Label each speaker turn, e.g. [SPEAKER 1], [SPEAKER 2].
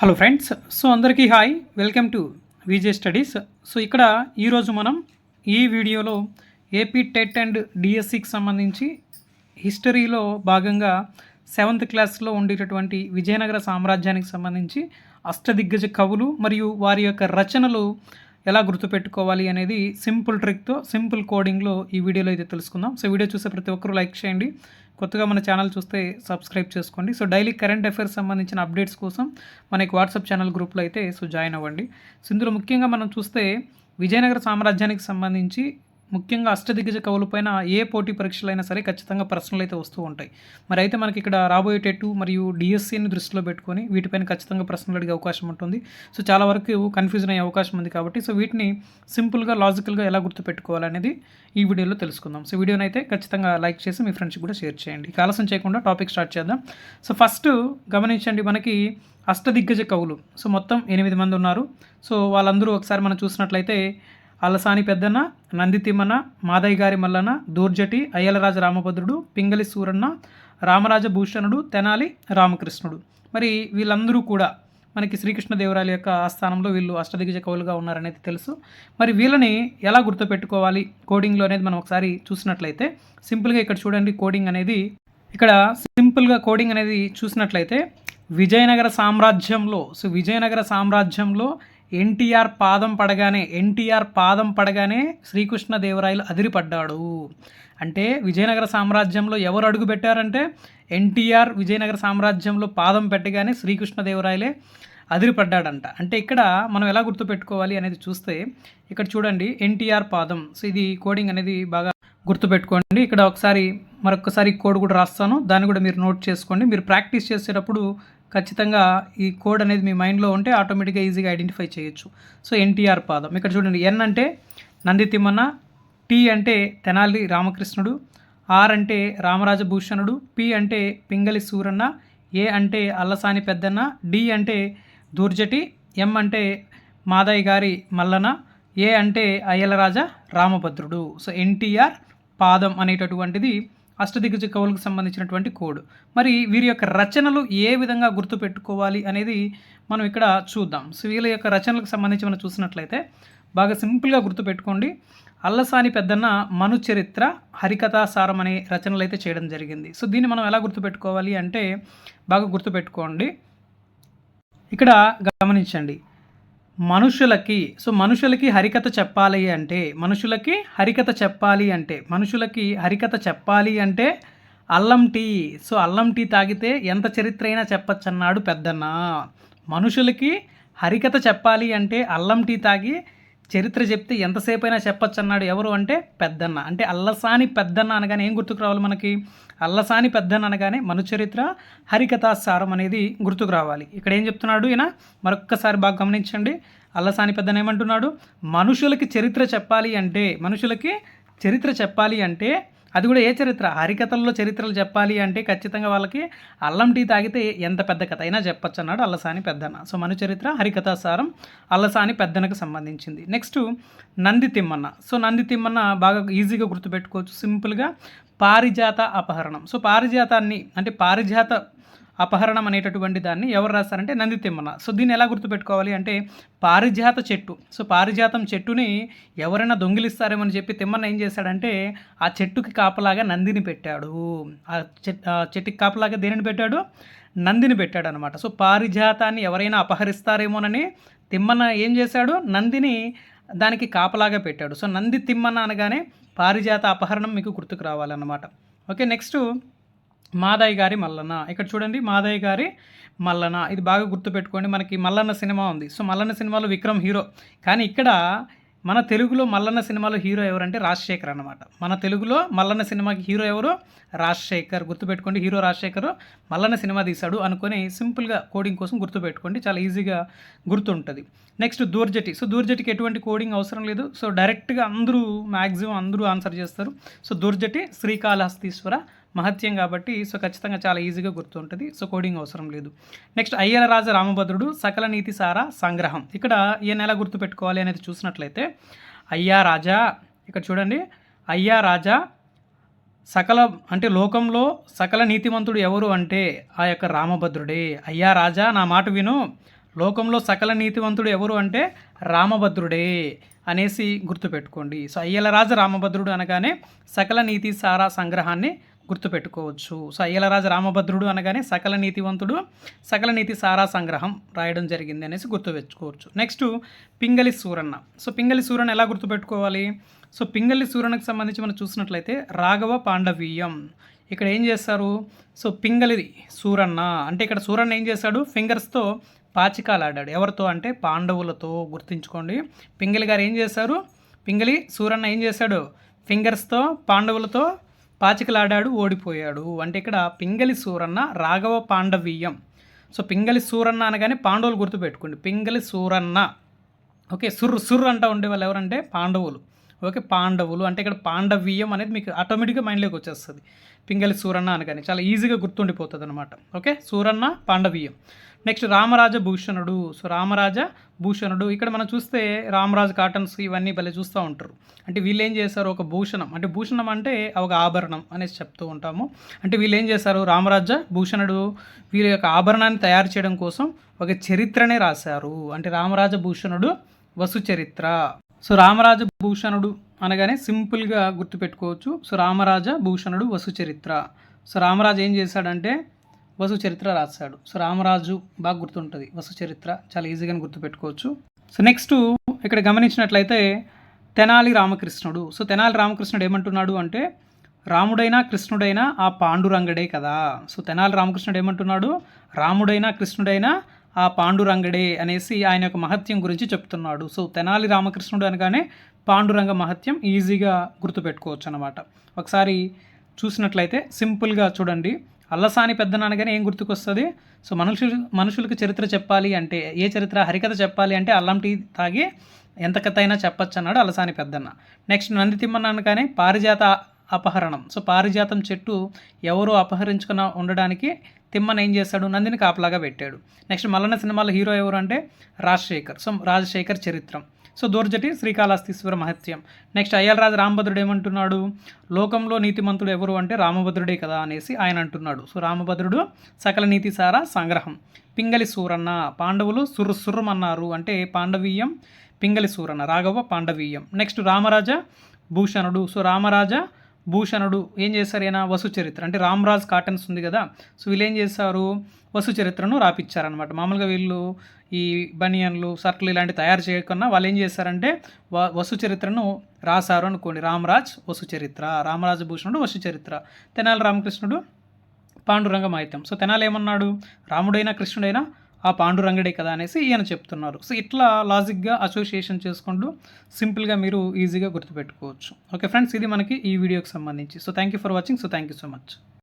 [SPEAKER 1] Hello friends so అందరికీ hi welcome to VJ studies so ఇక్కడ ఈరోజు మనం ఈ వీడియోలో ఏపీ టెట్ అండ్ డిఎస్సికి సంబంధించి హిస్టరీలో భాగంగా సెవెంత్ క్లాస్లో ఉండేటటువంటి విజయనగర సామ్రాజ్యానికి సంబంధించి అష్టదిగ్గజ కవులు మరియు వారి యొక్క రచనలు ఎలా గుర్తుపెట్టుకోవాలి అనేది సింపుల్ ట్రిక్తో సింపుల్ కోడింగ్లో ఈ వీడియోలో అయితే తెలుసుకుందాం. సో వీడియో చూసే ప్రతి ఒక్కరూ లైక్ చేయండి. కొత్తగా మన ఛానల్ చూస్తే సబ్స్క్రైబ్ చేసుకోండి. సో డైలీ కరెంట్ అఫైర్స్ సంబంధించిన అప్డేట్స్ కోసం మనకి వాట్సాప్ ఛానల్ గ్రూప్లో అయితే సో జాయిన్ అవ్వండి. సో ఇందులో ముఖ్యంగా మనం చూస్తే విజయనగర సామ్రాజ్యానికి సంబంధించి ముఖ్యంగా అష్టదిగ్గజ కవులపైన ఏ పోటీ పరీక్షలైనా సరే ఖచ్చితంగా ప్రశ్నలు అయితే వస్తూ ఉంటాయి. మరి అయితే మనకి ఇక్కడ రాబోయే టెట్ మరియు డిఎస్సిని దృష్టిలో పెట్టుకొని వీటిపైన ఖచ్చితంగా ప్రశ్నలు అడిగే అవకాశం ఉంటుంది. సో చాలా వరకు కన్ఫ్యూజన్ అయ్యే అవకాశం ఉంది కాబట్టి సో వీటిని సింపుల్గా లాజికల్గా ఎలా గుర్తుపెట్టుకోవాలనేది ఈ వీడియోలో తెలుసుకుందాం. సో వీడియోని అయితే ఖచ్చితంగా లైక్ చేసి మీ ఫ్రెండ్స్కి కూడా షేర్ చేయండి. ఆలస్యం చేయకుండా టాపిక్ స్టార్ట్ చేద్దాం. సో ఫస్ట్ గమనించండి మనకి అష్టదిగ్గజ కవులు. సో మొత్తం ఎనిమిది మంది ఉన్నారు. సో వాళ్ళందరూ ఒకసారి మనం చూసినట్లయితే అలసాని పెద్దన్న నంది తిమ్మన మాదయ్య గారి మల్లన దూర్జటి అయ్యలరాజ రామభద్రుడు పింగళి సూరన్న రామరాజ భూషణుడు తెనాలి రామకృష్ణుడు. మరి వీళ్ళందరూ కూడా మనకి శ్రీకృష్ణదేవరాయల యొక్క ఆస్థానంలో వీళ్ళు అష్టదిగ్గజ కవులుగా ఉన్నారనేది తెలుసు. మరి వీళ్ళని ఎలా గుర్తుపెట్టుకోవాలి? కోడింగ్లో అనేది మనం ఒకసారి చూసినట్లయితే సింపుల్గా ఇక్కడ చూడండి కోడింగ్ అనేది. ఇక్కడ సింపుల్గా కోడింగ్ అనేది చూసినట్లయితే విజయనగర సామ్రాజ్యంలో సో విజయనగర సామ్రాజ్యంలో ఎన్టీఆర్ పాదం పడగానే ఎన్టీఆర్ పాదం పడగానే శ్రీకృష్ణదేవరాయలు అదిరిపడ్డాడు. అంటే విజయనగర సామ్రాజ్యంలో ఎవరు అడుగు పెట్టారంటే ఎన్టీఆర్ విజయనగర సామ్రాజ్యంలో పాదం పెట్టగానే శ్రీకృష్ణదేవరాయలే అదిరిపడ్డాడంట. అంటే ఇక్కడ మనం ఎలా గుర్తుపెట్టుకోవాలి అనేది చూస్తే ఇక్కడ చూడండి ఎన్టీఆర్ పాదం. సో ఇది కోడింగ్ అనేది బాగా గుర్తుపెట్టుకోండి. ఇక్కడ ఒకసారి మరొకసారి కోడ్ కూడా రాస్తాను. దాన్ని కూడా మీరు నోట్ చేసుకోండి. మీరు ప్రాక్టీస్ చేసేటప్పుడు ఖచ్చితంగా ఈ కోడ్ అనేది మీ మైండ్లో ఉంటే ఆటోమేటిక్గా ఈజీగా ఐడెంటిఫై చేయొచ్చు. సో ఎన్టీఆర్ పాదం. ఇక్కడ చూడండి ఎన్ అంటే నంది తిమ్మన్న టీ అంటే తెనాలి రామకృష్ణుడు ఆర్ అంటే రామరాజభూషణుడు పి అంటే పింగళి సూరన్న ఏ అంటే అల్లసాని పెద్దన్న డి అంటే దూర్జటి ఎం అంటే మాదయ్య గారి మల్లన ఏ అంటే అయ్యలరాజ రామభద్రుడు. సో ఎన్టీఆర్ పాదం అనేటటువంటిది అష్టదిగ్గజ కవులకు సంబంధించినటువంటి కోడ్. మరి వీరి యొక్క రచనలు ఏ విధంగా గుర్తుపెట్టుకోవాలి అనేది మనం ఇక్కడ చూద్దాం. సో వీళ్ళ యొక్క రచనలకు సంబంధించి మనం చూసినట్లయితే బాగా సింపుల్గా గుర్తుపెట్టుకోండి. అల్లసాని పెద్దన్న మను చరిత్ర హరికథాసారం అనే రచనలు అయితే చేయడం జరిగింది. సో దీన్ని మనం ఎలా గుర్తుపెట్టుకోవాలి అంటే బాగా గుర్తుపెట్టుకోండి. ఇక్కడ గమనించండి. మనుషులకి సో మనుషులకి హరికథ చెప్పాలి అంటే మనుషులకి హరికథ చెప్పాలి అంటే మనుషులకి హరికథ చెప్పాలి అంటే అల్లం టీ. సో అల్లం టీ తాగితే ఎంత చరిత్ర అయినా చెప్పచ్చు అన్నాడు పెద్దన్న. మనుషులకి హరికథ చెప్పాలి అంటే అల్లం టీ తాగి చరిత్ర చెప్తే ఎంతసేపు అయినా చెప్పచ్చు అన్నాడు ఎవరు అంటే పెద్దన్న. అంటే అల్లసాని పెద్దన్న అనగానే ఏం గుర్తుకు రావాలి మనకి? అల్లసాని పెద్దన్న అనగానే మను చరిత్ర హరికథాసారం అనేది గుర్తుకు రావాలి. ఇక్కడ ఏం చెప్తున్నాడు ఈయన? మరొక్కసారి బాగా గమనించండి. అల్లసాని పెద్దన ఏమంటున్నాడు? మనుషులకి చరిత్ర చెప్పాలి అంటే మనుషులకి చరిత్ర చెప్పాలి అంటే అది కూడా ఏ చరిత్ర? హరికథల్లో చరిత్రలు చెప్పాలి అంటే ఖచ్చితంగా వాళ్ళకి అల్లం టీ తాగితే ఎంత పెద్ద కథ అయినా చెప్పచ్చు అన్నాడు అల్లసాని పెద్దన. సో మన చరిత్ర హరికథాసారం అల్లసాని పెద్దనకు సంబంధించింది. నెక్స్ట్ నంది తిమ్మన్న. సో నంది తిమ్మన్న బాగా ఈజీగా గుర్తుపెట్టుకోవచ్చు. సింపుల్గా పారిజాత అపహరణం. సో పారిజాతాన్ని అంటే పారిజాత అపహరణం అనేటటువంటి దాన్ని ఎవరు రాస్తారంటే నంది తిమ్మన సో దీన్ని ఎలా గుర్తుపెట్టుకోవాలి అంటే పారిజాత చెట్టు. సో పారిజాతం చెట్టుని ఎవరైనా దొంగిలిస్తారేమని చెప్పి తిమ్మన్న ఏం చేశాడంటే ఆ చెట్టుకి కాపలాగా నందిని పెట్టాడు. ఆ చెట్టుకి కాపలాగా దేనిని పెట్టాడు? నందిని పెట్టాడు అనమాట సో పారిజాతాన్ని ఎవరైనా అపహరిస్తారేమోనని తిమ్మన్న ఏం చేశాడు? నందిని దానికి కాపలాగా పెట్టాడు. సో నంది తిమ్మన్న అనగానే పారిజాత అపహరణం మీకు గుర్తుకు రావాలన్నమాట. ఓకే నెక్స్ట్ మాదయ్య గారి మల్లన్న. ఇక్కడ చూడండి మాదయ్య గారి మల్లన్న. ఇది బాగా గుర్తుపెట్టుకోండి మనకి మల్లన్న సినిమా ఉంది. సో మల్లన్న సినిమాలో విక్రమ్ హీరో. కానీ ఇక్కడ మన తెలుగులో మల్లన్న సినిమాలో హీరో ఎవరంటే రాజశేఖర్ అనమాట మన తెలుగులో మల్లన్న సినిమాకి హీరో ఎవరు? రాజశేఖర్. గుర్తుపెట్టుకోండి హీరో రాజశేఖర్ మల్లన్న సినిమా తీశాడు అనుకొని సింపుల్గా కోడింగ్ కోసం గుర్తుపెట్టుకోండి చాలా ఈజీగా గుర్తుంటుంది. నెక్స్ట్ దూర్జటి. సో దూర్జటికి ఎటువంటి కోడింగ్ అవసరం లేదు. సో డైరెక్ట్గా అందరూ మ్యాక్సిమం అందరూ ఆన్సర్ చేస్తారు. సో దూర్జటి శ్రీకాళహస్తీశ్వర మహత్యం కాబట్టి సో ఖచ్చితంగా చాలా ఈజీగా గుర్తుంటుంది. సో కోడింగ్ అవసరం లేదు. నెక్స్ట్ అయ్యల రాజ రామభద్రుడు సకల నీతి సారా సంగ్రహం. ఇక్కడ ఏ నెల గుర్తుపెట్టుకోవాలి అనేది చూసినట్లయితే అయ్యా రాజా ఇక్కడ చూడండి అయ్యా రాజా సకల అంటే లోకంలో సకల నీతిమంతుడు ఎవరు అంటే ఆ యొక్క రామభద్రుడే. అయ్యా రాజా నా మాట విను లోకంలో సకల నీతివంతుడు ఎవరు అంటే రామభద్రుడే అనేసి గుర్తుపెట్టుకోండి. సో అయ్యలరాజు రామభద్రుడు అనగానే సకల నీతి సారా సంగ్రహాన్ని గుర్తుపెట్టుకోవచ్చు. సో అయ్యలరాజు రామభద్రుడు అనగానే సకల నీతివంతుడు సకల నీతి సారా సంగ్రహం రాయడం జరిగింది అనేసి గుర్తుపెట్టుకోవచ్చు. నెక్స్ట్ పింగళి సూరన్న. సో పింగళి సూరన్న ఎలా గుర్తుపెట్టుకోవాలి? సో పింగళి సూరన్నకు సంబంధించి మనం చూసినట్లయితే రాఘవ పాండవీయం. ఇక్కడ ఏం చేస్తారు? సో పింగళి సూరన్న. అంటే ఇక్కడ సూరన్న ఏం చేశాడు ఫింగర్స్తో పాచికాలు ఆడాడు ఎవరితో అంటే పాండవులతో గుర్తుంచుకోండి. పింగళి గారు ఏం చేశారు పింగళి సూరన్న ఏం చేశాడు ఫింగర్స్తో పాండవులతో పాచికలాడాడు ఓడిపోయాడు. అంటే ఇక్కడ పింగళి సూరన్న రాఘవ పాండవీయం. సో పింగళి సూరన్న అనగానే పాండవులు గుర్తుపెట్టుకోండి. పింగళి సూరన్న. ఓకే సుర్ సుర్ అంటూ ఉండేవాళ్ళు ఎవరంటే పాండవులు. ఓకే పాండవులు. అంటే ఇక్కడ పాండవీయం అనేది మీకు ఆటోమేటిక్గా మైండ్లోకి వచ్చేస్తుంది. పింగలి సూరన్న అనగానే. చాలా ఈజీగా గుర్తుండిపోతుంది అనమాట okay Suranna Pandaviyam. Next Ramaraja Bhushanudu. So Ramaraja Bhushanudu. ఇక్కడ మనం చూస్తే రామరాజు కాటన్స్ ఇవన్నీ భలే చూస్తూ ఉంటారు. అంటే వీళ్ళు ఏం చేశారు? ఒక భూషణం. అంటే భూషణం అంటే ఒక ఆభరణం అనేసి చెప్తూ ఉంటాము. అంటే వీళ్ళు ఏం చేశారు? రామరాజ భూషణుడు వీళ్ళ యొక్క ఆభరణాన్ని తయారు చేయడం కోసం ఒక చరిత్రనే రాశారు. అంటే రామరాజ భూషణుడు వసు చరిత్ర సో రామరాజ భూషణుడు అనగానే సింపుల్గా గుర్తుపెట్టుకోవచ్చు. సో రామరాజ భూషణుడు వసు చరిత్ర సో రామరాజు ఏం చేశాడంటే వసు చరిత్ర రాశాడు. సో రామరాజు బాగా గుర్తుంటుంది. వసు చరిత్ర చాలా ఈజీగా గుర్తుపెట్టుకోవచ్చు. సో నెక్స్ట్ ఇక్కడ గమనించినట్లయితే తెనాలి రామకృష్ణుడు. సో తెనాలి రామకృష్ణుడు ఏమంటున్నాడు అంటే రాముడైనా కృష్ణుడైనా ఆ పాండురంగడే కదా. సో తెనాలి రామకృష్ణుడు ఏమంటున్నాడు రాముడైనా కృష్ణుడైనా ఆ పాండురంగడే అనేసి ఆయన యొక్క మహత్యం గురించి చెప్తున్నాడు. సో తెనాలి రామకృష్ణుడు అనగానే పాండురంగ మహత్యం ఈజీగా గుర్తుపెట్టుకోవచ్చు అనమాట ఒకసారి చూసినట్లయితే సింపుల్గా చూడండి. అల్లసాని పెద్దనగానే ఏం గుర్తుకొస్తుంది? సో మనుషులు మనుషులకు చరిత్ర చెప్పాలి అంటే ఏ చరిత్ర హరికథ చెప్పాలి అంటే అల్లం టీ తాగి ఎంత కథ అయినా చెప్పచ్చు అన్నాడు అల్లసాని పెద్దన్న. నెక్స్ట్ నంది తిమ్మన్న పారిజాత అపహరణం. సో పారిజాతం చెట్టు ఎవరు అపహరించుకున్న ఉండడానికి తిమ్మన ఏం చేస్తాడు? నందిని కాపలాగా పెట్టాడు. నెక్స్ట్ మల్లన్న సినిమాలో హీరో ఎవరు అంటే Rajasekhar. So Rajasekhar Charitram. So Dhurjati Srikalahastheeswara Mahatyam. Next Ayyalaraju Ramabhadrudu ఏమంటున్నాడు? లోకంలో నీతిమంతుడు ఎవరు అంటే రామభద్రుడే కదా అనేసి ఆయన అంటున్నాడు. సో రామభద్రుడు సకల నీతి సారా సంగ్రహం. పింగలి సూరన్న పాండవులు సుర్రు సుర్రమన్నారు అంటే పాండవీయం పింగలి సూరన్న రాఘవ పాండవీయం. నెక్స్ట్ రామరాజ భూషణుడు. సో రామరాజ భూషణుడు ఏం చేశారు ఈయన? వసు చరిత్ర. అంటే రామ్రాజ్ కాటన్స్ ఉంది కదా సో వీళ్ళు ఏం చేశారు? వసు చరిత్రను రాపిచ్చారనమాట మామూలుగా వీళ్ళు ఈ బనియన్లు సర్కులు ఇలాంటివి తయారు చేయకుండా వాళ్ళు ఏం చేశారంటే వసు చరిత్రను రాశారు అనుకోండి. రామరాజ్ వసు చరిత్ర రామరాజ భూషణుడు వసు చరిత్ర. తెనాలి రామకృష్ణుడు పాండురంగ మాహిత్యం. సో తెనాలి ఏమన్నాడు? రాముడైనా కృష్ణుడైనా ఆ పాండురంగడే కదా అనేసి ఈయన చెప్తున్నారు. సో ఇట్లా లాజిక్గా అసోసియేషన్ చేసుకుంటూ సింపుల్గా మీరు ఈజీగా గుర్తుపెట్టుకోవచ్చు. ఓకే ఫ్రెండ్స్ ఇది మనకి ఈ వీడియోకి సంబంధించి. So thank you for watching. So thank you so much.